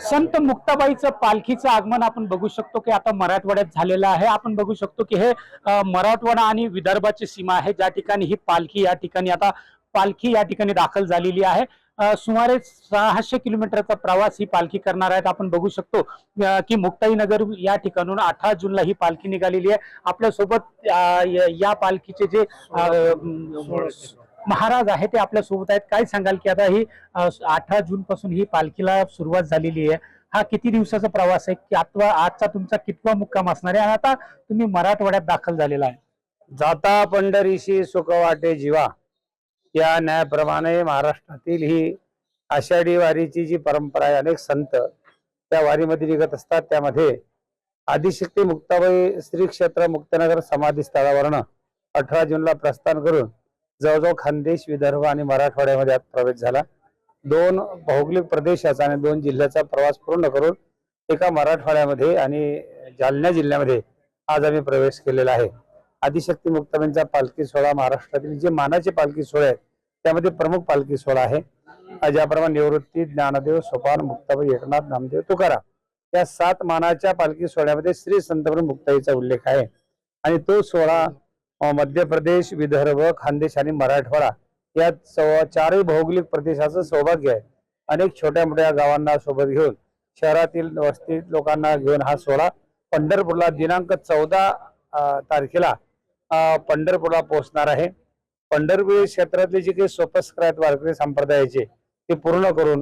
संत मुक्ताबाईचं पालखीचं आगमन आपण बघू शकतो की आता मराठवाड्यात झालेलं आहे. आपण बघू शकतो की हे मराठवाडा आणि विदर्भाची सीमा आहे. ज्या ठिकाणी ही पालखी या ठिकाणी आता पालखी या ठिकाणी दाखल झालेली आहे. सुमारे सहाशे किलोमीटरचा प्रवास ही पालखी करणार आहेत. आपण बघू शकतो की मुक्ताईनगर या ठिकाणून अठरा जूनला ही पालखी निघालेली आहे. आपल्यासोबत या पालखीचे जे महाराज आहे ते आपल्यासोबत आहेत. काय सांगाल की आता ही अठरा जून पासून ही पालखीला सुरुवात झालेली आहे. हा किती दिवसाचा प्रवास आहे? की आता आजचा तुमचा कितवा मुक्काम असणार आहे? आणि आता तुम्ही मराठवाड्यात दाखल झालेला आहे. जाता पंढरीशी सुख वाटे जीवा. या न्यायाप्रमाणे महाराष्ट्रातील ही आषाढी वारीची जी परंपरा आहे अनेक संत त्या वारीमध्ये निघत असतात. त्यामध्ये आदिशक्ती मुक्ताबाई श्री क्षेत्र मुक्तनगर समाधी स्थळावरनं अठरा जूनला प्रस्थान करून जवळजवळ खानदेश विदर्भ आणि मराठवाड्यामध्ये आत प्रवेश झाला. दोन भौगोलिक प्रदेशाचा आणि दोन जिल्ह्याचा प्रवास पूर्ण करून एका मराठवाड्यामध्ये आणि जालना जिल्ह्यामध्ये आज आम्ही प्रवेश केलेला आहे. आदिशक्ती मुक्ताबाईंचा पालखी सोहळा महाराष्ट्रातील जे मानाचे पालखी सोहळे आहेत त्यामध्ये प्रमुख पालखी सोहळा आहे. ज्याप्रमाणे निवृत्ती ज्ञानदेव सोपान मुक्ताबाई एकनाथ नामदेव तुकाराम या सात मानाच्या पालखी सोहळ्यामध्ये श्री संतप्रभू मुक्ताईचा उल्लेख आहे. आणि तो सोहळा मध्य प्रदेश विदर्भ खानदेश आणि मराठवाडा. या चौ- चारही भौगोलिक प्रदेशाचं सौभाग्य आहे. अनेक छोट्या मोठ्या गावांना सोबत घेऊन शहरातील वस्तीत लोकांना घेऊन हा सोहळा पंढरपूरला दिनांक चौदा तारखेला पंढरपूरला पोहोचणार आहे. पंढरपूर क्षेत्रातले जे काही सोपस्कर वारकरी संप्रदायाचे ते पूर्ण करून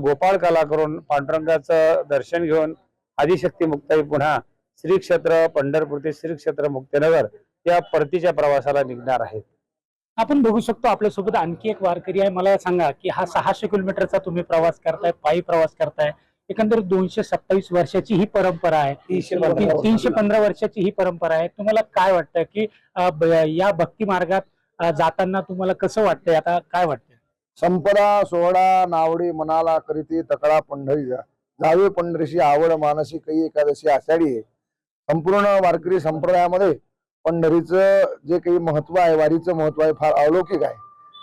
गोपाळ कला करून पांडुरंगाचं दर्शन घेऊन आदिशक्ती मुक्ताई पुन्हा श्री क्षेत्र पंढरपूर ते श्री क्षेत्र मुक्तीनगर या परतीच्या प्रवासाला निघणार आहेत. आपण बघू शकतो आपल्यासोबत आणखी एक वारकरी आहे. मला सांगा की हा सहाशे किलोमीटरचा तुम्ही प्रवास करताय पायी प्रवास करताय. एकंदरीत दोनशे सत्तावीस वर्षाची ही परंपरा आहे. तीनशे पंधरा तीनशे पंधरा वर्षाची ही परंपरा आहे. तुम्हाला काय वाटतं की या भक्ती मार्गात जाताना तुम्हाला कसं वाटतंय? आता काय वाटतंय? संपदा सोहळा नावडी मनाला करीती तकडा पंढरी जावे पंढरीशी आवड मानसी कै एकादशी आषाढी. आहे संपूर्ण वारकरी संप्रदायामध्ये पंढरीचं जे काही महत्त्व आहे वारीचं महत्त्व आहे फार अलौकिक आहे.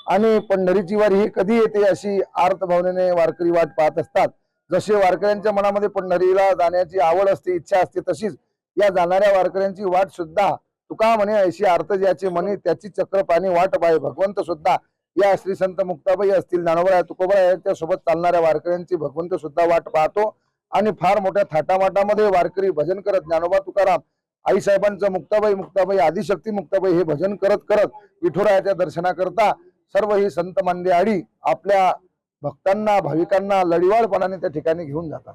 आणि पंढरीची वारी ही कधी येते अशी आर्त भावनेने वारकरी वाट पाहत असतात. जसे वारकऱ्यांच्या मनामध्ये पंढरीला जाण्याची आवड असते इच्छा असते तशीच या जाणाऱ्या वारकऱ्यांची वाट सुद्धा तुका म्हणे अशी अर्थ ज्याचे म्हणे त्याची चक्र पाणी वाट पाहे. भगवंत सुद्धा या श्री संत मुक्ताबाई असतील ज्ञानोबा आहे तुकोबा आहे सोबत चालणाऱ्या वारकऱ्यांची भगवंत सुद्धा वाट पाहतो. आणि फार मोठ्या थाटामाटामध्ये वारकरी भजन करत ज्ञानोबा तुकाराम आईसाहेबांचं मुक्ताबाई मुक्ताबाई आदिशक्ती मुक्ताबाई हे भजन करत करत विठुरायाच्या दर्शनाकरता सर्व ही संत मंडळी आपल्या भक्तांना भाविकांना लढिवाळपणाने त्या ठिकाणी घेऊन जातात.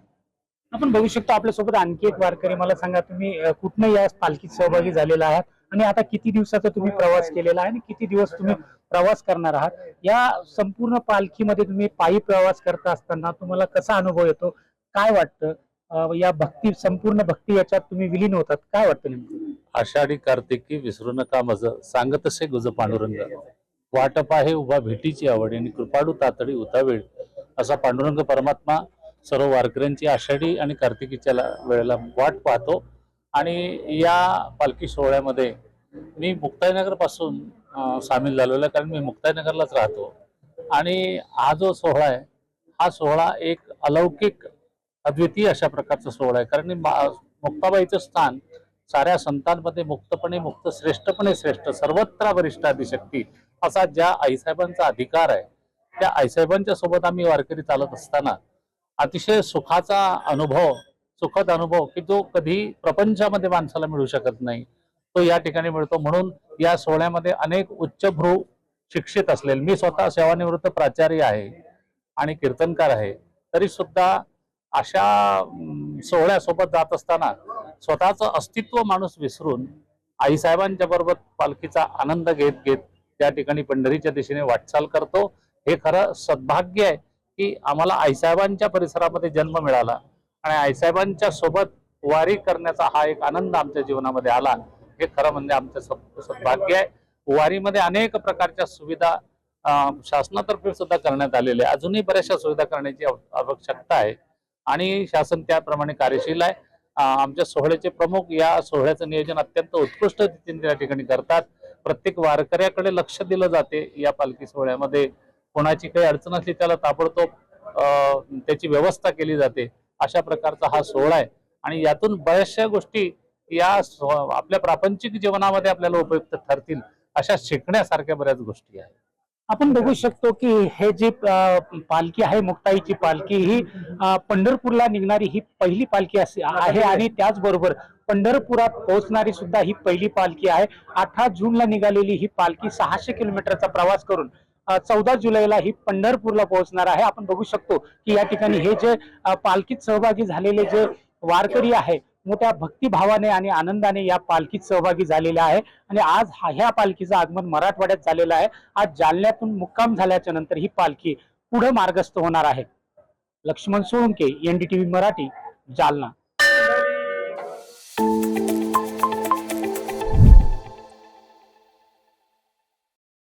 आपण बघू शकतो आपल्यासोबत आणखी एक वारकरी. मला सांगा तुम्ही कुठनं या पालखीत सहभागी झालेला आहात? आणि आता किती दिवसाचा तुम्ही प्रवास केलेला आहे आणि किती दिवस तुम्ही प्रवास करणार आहात? या संपूर्ण पालखीमध्ये तुम्ही पायी प्रवास करता असताना तुम्हाला कसा अनुभव येतो? काय वाटतं? या भक्ती संपूर्ण भक्ती याच्यात तुम्ही विलीन होतात. काय वाटतं नेमकं? आषाढी कार्तिकी विसरू नका मज. सांगतसे गुज पांडुरंग. वाटप आहे उभा भेटीची आवड आणि कृपाडू तातडी उतावेळ. असा पांडुरंग परमात्मा सर्व वारकऱ्यांची आषाढी आणि कार्तिकीच्या ला- वेळेला वाट पाहतो. आणि या पालखी सोहळ्यामध्ये मी मुक्ताईनगरपासून सामील झालेलो आहे कारण मी मुक्ताईनगरलाच राहतो. आणि हा जो सोहळा आहे हा सोहळा एक अलौकिक अद्वितीय अशा प्रकारचा सोहळा आहे. कारण मा- मुक्ताबाईचं स्थान साऱ्या संतांमध्ये मुक्तपणे मुक्त श्रेष्ठपणे श्रेष्ठ सर्वत्र वरिष्ठ आदिशक्ती असा ज्या आईसाहेबांचा अधिकार आहे त्या आईसाहेबांच्या सोबत आम्ही वारकरी चालत असताना अतिशय सुखाचा अनुभव सुखद अनुभव की जो कधी प्रपंचामध्ये माणसाला मिळू शकत नाही तो या ठिकाणी मिळतो. म्हणून या सोहळ्यामध्ये अनेक उच्चभ्रू शिक्षित असलेले मी स्वतः सेवानिवृत्त प्राचार्य आहे आणि कीर्तनकार आहे तरी सुद्धा अशा सोहळ्यासोबत जात असताना स्वतःचं अस्तित्व माणूस विसरून आईसाहेबांच्या बरोबर पालखीचा आनंद घेत घेत त्या ठिकाणी पंढरीच्या दिशेने वाटचाल करतो. हे खरं सद्भाग्य आहे की आम्हाला आईसाहेबांच्या परिसरामध्ये जन्म मिळाला आणि आईसाहेबांच्या सोबत वारी करण्याचा हा एक आनंद आमच्या जीवनामध्ये आला. हे खरं म्हणजे आमचं सद्भाग्य आहे. वारीमध्ये अनेक प्रकारच्या सुविधा शासनातर्फे सुद्धा करण्यात आलेल्या आहे अजूनही बऱ्याचशा सुविधा करण्याची आवश्यकता आहे. आणि शासन त्याप्रमाणे कार्यशील आहे. आमच्या सोहळ्याचे प्रमुख या सोहळ्याचं नियोजन अत्यंत उत्कृष्ट रीतीने त्या ठिकाणी करतात. प्रत्येक वारकऱ्याकडे लक्ष दिलं जाते या पालखी सोहळ्यामध्ये. कोणाची काही अडचण असली त्याला ताबडतोब त्याची व्यवस्था केली जाते. अशा प्रकारचा हा सोहळा आहे. आणि यातून बऱ्याचशा गोष्टी या आपल्या प्रापंचिक जीवनामध्ये आपल्याला उपयुक्त ठरतील अशा शिकण्यासारख्या बऱ्याच गोष्टी आहेत. आपण बघू शकतो की हे जी पालखी आहे मुक्ताईची पालखी ही पंढरपूरला निघणारी ही पहिली पालखी आहे आणि त्याचबरोबर पंढरपुरात पोहोचणारी सुद्धा ही पहिली पालखी आहे. अठरा जूनला निघालेली ही पालखी सहाशे किलोमीटरचा प्रवास करून चौदा जुलैला ही पंढरपूरला पोहोचणार आहे. आपण बघू शकतो की या ठिकाणी हे जे पालखीत सहभागी झालेले जे वारकरी आहे मोठ्या भक्तिभावाने आणि आनंदाने या पालखीत सहभागी झालेल्या आहे. आणि आज हा- ह्या पालखीचं आगमन मराठवाड्यात झालेलं आहे. आज जालन्यातून मुक्काम झाल्याच्यानंतर ही पालखी पुढे मार्गस्थ होणार आहे. लक्ष्मण सोळंके एनडीटीव्ही मराठी जालना.